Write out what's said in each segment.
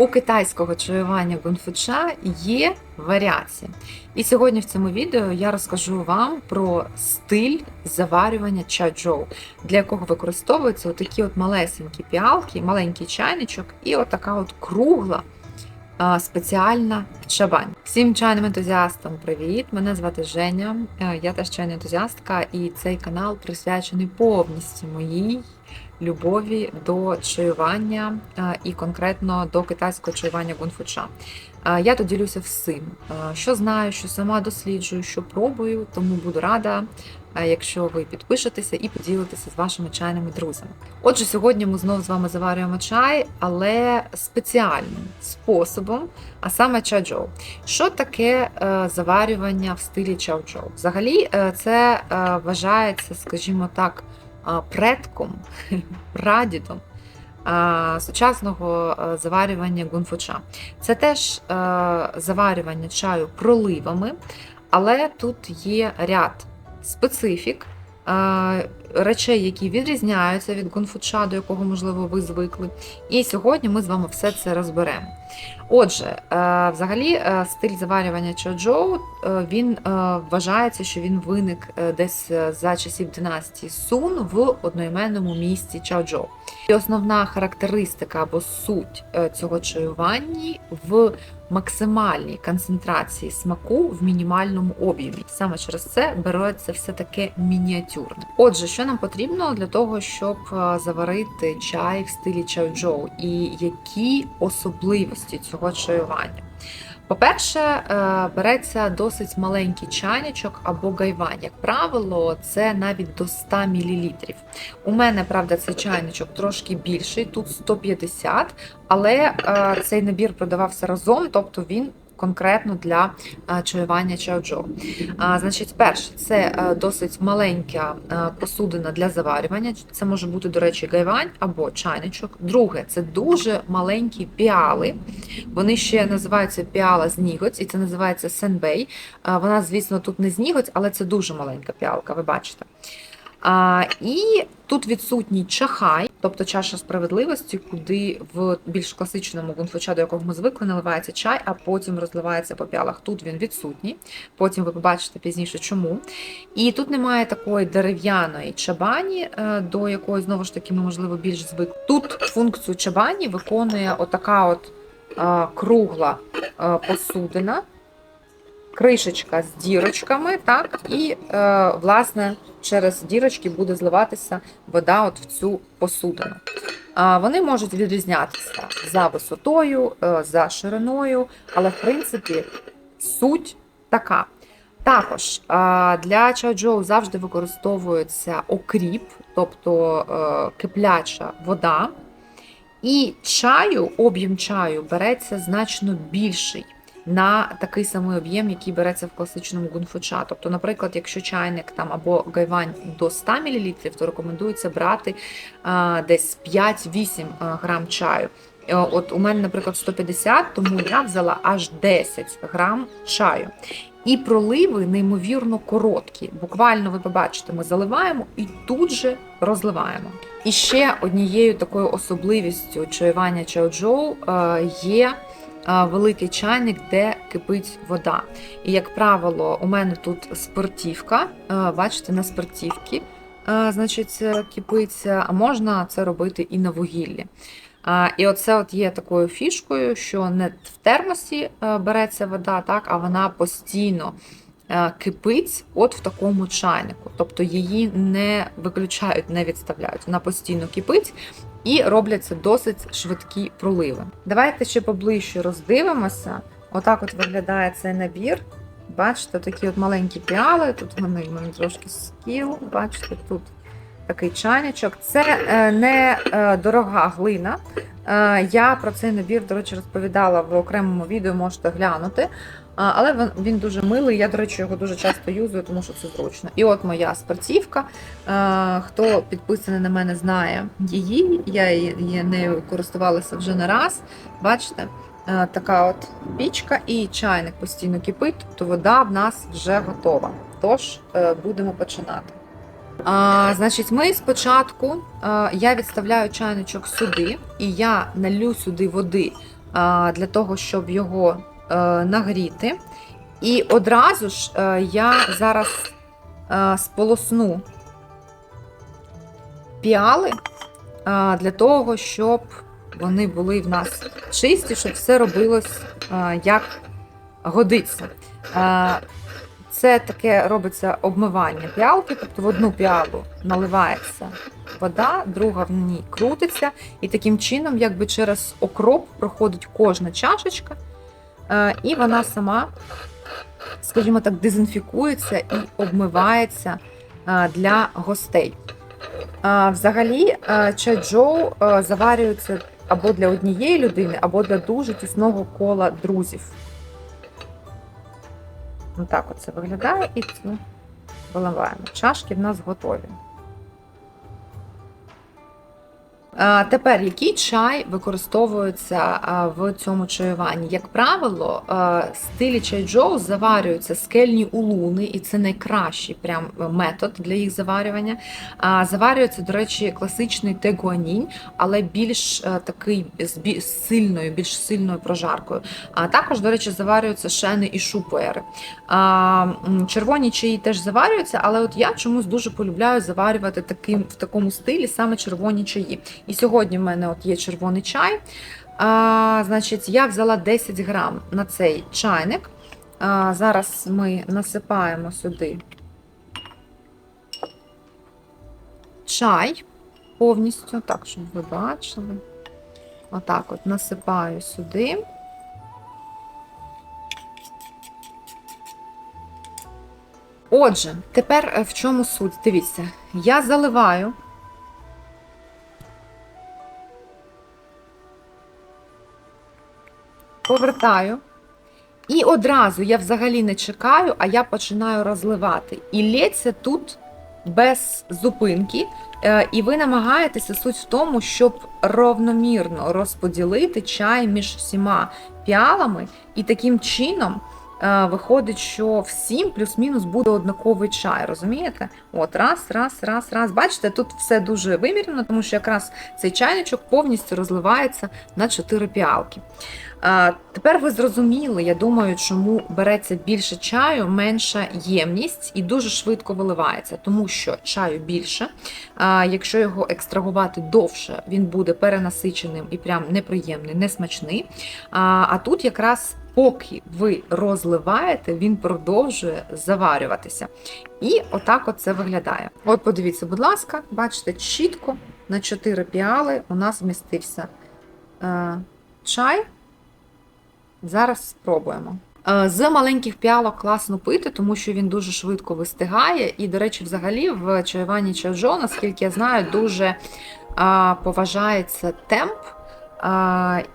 У китайського чаювання гунфуча є варіації. І сьогодні в цьому відео я розкажу вам про стиль заварювання чаджоу, для якого використовуються такі от малесенькі піалки, маленький чайничок і отака от кругла спеціальна чабань. Всім чайним ентузіастам привіт! Мене звати Женя, е, я теж чайна ентузіастка, і цей канал присвячений повністю моїй любові до чаювання е, і конкретно до китайського чаювання гунфуча. Е, Я тут ділюся всім, що знаю, що сама досліджую, що пробую, тому буду рада, якщо ви підпишетеся і поділитеся з вашими чайними друзями. Отже, сьогодні ми знову з вами заварюємо чай, але спеціальним способом, а саме чаджоу. Що таке е, заварювання в стилі чао-чоу? Взагалі, е, це е, вважається, скажімо так, предком, прадідом сучасного е, заварювання гунфуча. Це теж е, заварювання чаю проливами, але тут є ряд специфік. е, Речей, які відрізняються від гунфуча, до якого, можливо, ви звикли. І сьогодні ми з вами все це розберемо. Отже, е, взагалі, е, стиль заварювання чоджоу, е, він вважається, що він виник десь за часів династії Сун в одноіменному місті Чаоджоу. І основна характеристика або суть цього чаювання в максимальній концентрації смаку в мінімальному об'ємі. Саме через це береться все таке мініатюрне. Отже, що нам потрібно для того, щоб заварити чай в стилі чайджоу, і які особливості цього чаювання? По-перше, е, береться досить маленький чайничок або гайвань. Як правило, це навіть до 100 мл. У мене, правда, цей чайничок трошки більший, тут 150, але е, цей набір продавався разом, тобто він конкретно для е, чаювання чаоджоу. А, Значить, перше, це е, досить маленька е, посудина для заварювання. Це може бути, до речі, гайвань або чайничок. Друге, це дуже маленькі піали. Вони ще називаються піала з ніготь, і це називається сенбей. Вона, звісно, тут не з ніготь, але це дуже маленька піалка, ви бачите. А, І тут відсутній чахай, тобто чаша справедливості, куди в більш класичному гунфоча, до якого ми звикли, наливається чай, а потім розливається по піалах. Тут він відсутній. Потім ви побачите пізніше, чому. І тут немає такої дерев'яної чабані, е, до якої знову ж таки ми, можливо, більш звикли. Тут функцію чабані виконує отака от е, кругла е, посудина. Кришечка з дірочками, так, і, е, власне, через дірочки буде зливатися вода от в цю посудину. Вони можуть відрізнятися за висотою, е, за шириною, але в принципі суть така. Також для чайджоу завжди використовується окріп, тобто е, кипляча вода. І чаю, об'єм чаю береться значно більший на такий самий об'єм, який береться в класичному гунфуча. Тобто, наприклад, якщо чайник там або гайвань до 100 мл, то рекомендується брати а, десь 5-8 грам чаю. Е, От у мене, наприклад, 150, тому я взяла аж 10 грам чаю. І проливи неймовірно короткі. Буквально ви побачите, ми заливаємо і тут же розливаємо. І ще однією такою особливістю чаювання чаоджоу е, є великий чайник, де кипить вода. І, як правило, у мене тут спортівка. е, Бачите, на спортівці е, е, кипиться, а можна це робити і на вугіллі. І оце от є такою фішкою, що не в термосі береться вода, так, а вона постійно кипить от в такому чайнику. Тобто її не виключають, не відставляють. Вона постійно кипить і робляться досить швидкі проливи. Давайте ще поближче роздивимося. Отак от виглядає цей набір. Бачите, такі от маленькі піали. Тут вони в мене трошки скіл. Бачите, тут такий чайничок. Це е, не е, дорога глина. Е, Я про цей набір, до речі, розповідала в окремому відео, можете глянути. Але він, дуже милий. Я, до речі, його дуже часто юзую, тому що це зручно. І от моя спортівка. Хто підписаний на мене, знає її. Я її нею користувалася вже не раз. Бачите? Така от пічка і чайник постійно кипить, то вода в нас вже готова. Тож е, будемо починати. А, Значить, ми спочатку а, я відставляю чайничок сюди, і я налю сюди води а, для того, щоб його нагріти. І одразу ж е, я зараз е, сполосну піали для того, щоб вони були в нас чисті, щоб все робилось як годиться. Це таке робиться обмивання піалки, тобто в одну піалу наливається вода, друга в ній крутиться, і таким чином, якби через окроп проходить кожна чашечка, і вона сама, скажімо так, дезінфікується і обмивається для гостей. Взагалі, а, чай джоу заварюється або для однієї людини, або для дуже тісного кола друзів. Отак от це виглядає і виливаємо. Чашки в нас готові. Тепер, який чай використовується в цьому чаюванні? Як правило, стилі чайджоу заварюються скельні улуни, і це найкращий прям метод для їх заварювання. Заварюється, до речі, класичний тегуанінь, але більш такий з сильною, більш сильною прожаркою. А також, до речі, заварюються шени і шупуери. Червоні чаї теж заварюються, але от я чомусь дуже полюбляю заварювати таким, в такому стилі саме червоні чаї. І сьогодні в мене от є червоний чай. А, значить, я взяла 10 грам на цей чайник. А, зараз ми насипаємо сюди чай повністю, так, щоб ви бачили. Отак от насипаю сюди. Отже, тепер е, в чому суть? Дивіться, я заливаю повертаю. І одразу я взагалі не чекаю, а я починаю розливати. І лється тут без зупинки. Е, І ви намагаєтеся суть в тому, щоб ровномірно розподілити чай між всіма піалами, і таким чином. Е, Виходить, що всім плюс-мінус буде однаковий чай, розумієте? От, раз, раз, раз, раз. Бачите, тут все дуже вимірено, тому що якраз цей чайничок повністю розливається на 4 піалки. Тепер ви зрозуміли, я думаю, чому береться більше чаю, менша ємність і дуже швидко виливається, тому що чаю більше. Якщо його екстрагувати довше, він буде перенасиченим і прям неприємний, несмачний. А тут якраз поки ви розливаєте, він продовжує заварюватися. І отак от це виглядає. От подивіться, будь ласка, бачите, чітко на 4 піали у нас вмістився е, чай. Зараз спробуємо. Е, З маленьких піалок класно пити, тому що він дуже швидко вистигає. І, до речі, взагалі в чаюванні чайджо, наскільки я знаю, дуже поважається темп.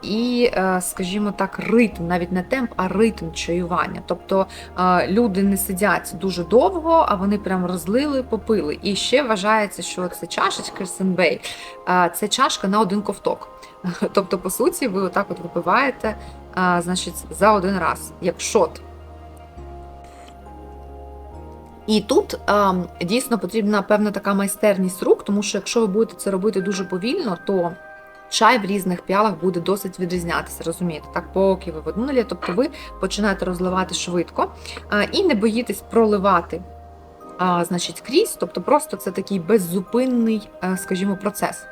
І, е, скажімо так, ритм, навіть не темп, а ритм чаювання. Тобто е, люди не сидять дуже довго, а вони прям розлили, попили. І ще вважається, що це чашечка Сенбей, це чашка на один ковток. Тобто, по суті, ви отак от випиваєте значить, за один раз, як шот. І тут а, дійсно потрібна певна така майстерність рук, тому що якщо ви будете це робити дуже повільно, то чай в різних піалах буде досить відрізнятися, розумієте? Так, поки ви в одну наліє, тобто ви починаєте розливати швидко і не боїтесь проливати. А, значить, крізь, тобто просто це такий беззупинний, е, скажімо, процес.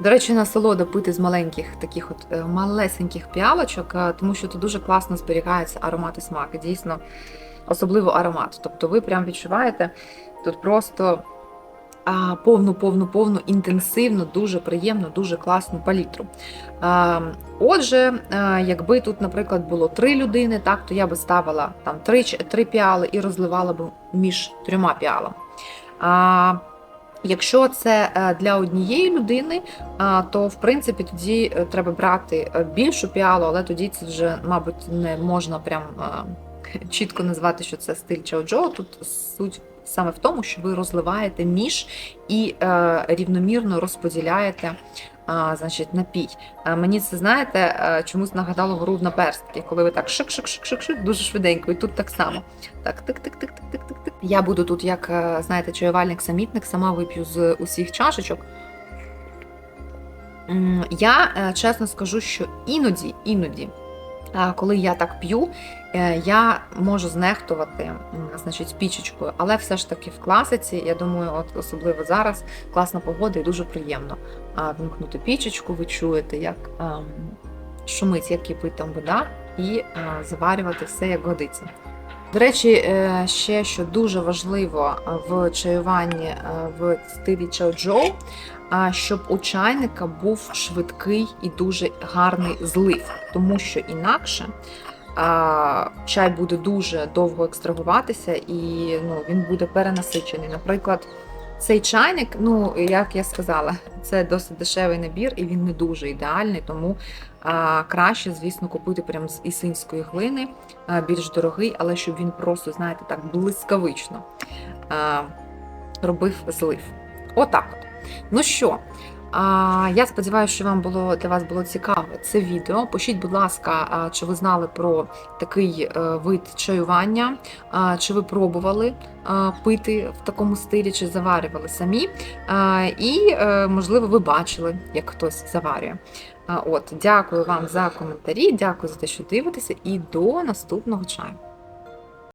До речі, насолода пити з маленьких таких от е, малесеньких піалочок, е, тому що тут дуже класно зберігаються аромати смаки. Дійсно, особливо аромат. Тобто ви прям відчуваєте тут просто повну, повну, повну, інтенсивну, дуже приємну, дуже класну палітру. Отже, якби тут, наприклад, було три людини, так, то я би ставила там три, три піали і розливала б між трьома піалами. Якщо це е, для однієї людини, то в принципі тоді е, треба брати е, більшу піалу, але тоді це вже, мабуть, не можна прям чітко назвати, що це стиль чао-джоу. Тут суть саме в тому, що ви розливаєте між і е, рівномірно розподіляєте. А, значить, напій. А, мені це, знаєте, е, чомусь нагадало гру в наперстки, коли ви так шик-шик-шик-шик-шик дуже швиденько, і тут так само. Так, тик-тик-тик-тик-тик-тик. Я буду тут, як, е, знаєте, чаювальник-самітник, сама вип'ю з усіх чашечок. Я е, чесно скажу, що іноді, іноді, коли я так п'ю, е, я можу знехтувати значить, пічечкою, але все ж таки в класиці, я думаю, от особливо зараз класна погода і дуже приємно вмкнути пічечку, ви чуєте, як ем, шумить, як кипить там вода, і е, заварювати все як годиться. До речі, е, ще що дуже важливо е, в чаюванні е, в стилі чао-джоу, щоб у чайника був швидкий і дуже гарний злив, тому що інакше чай буде дуже довго екстрагуватися і ну, він буде перенасичений. Наприклад, цей чайник, ну як я сказала, це досить дешевий набір, і він не дуже ідеальний, тому а, краще, звісно, купити прямо з ісинської глини, а, більш дорогий, але щоб він просто, знаєте, так блискавично а, робив злив. Отак от. Ну що, а, я сподіваюся, що вам було для вас було цікаве це відео. Пишіть, будь ласка, чи ви знали про такий е, вид чаювання, чи ви пробували пити в такому стилі, чи заварювали самі. І, е, можливо, ви бачили, як хтось заварює. От, дякую вам за коментарі, дякую за те, що дивитеся, і до наступного чаю.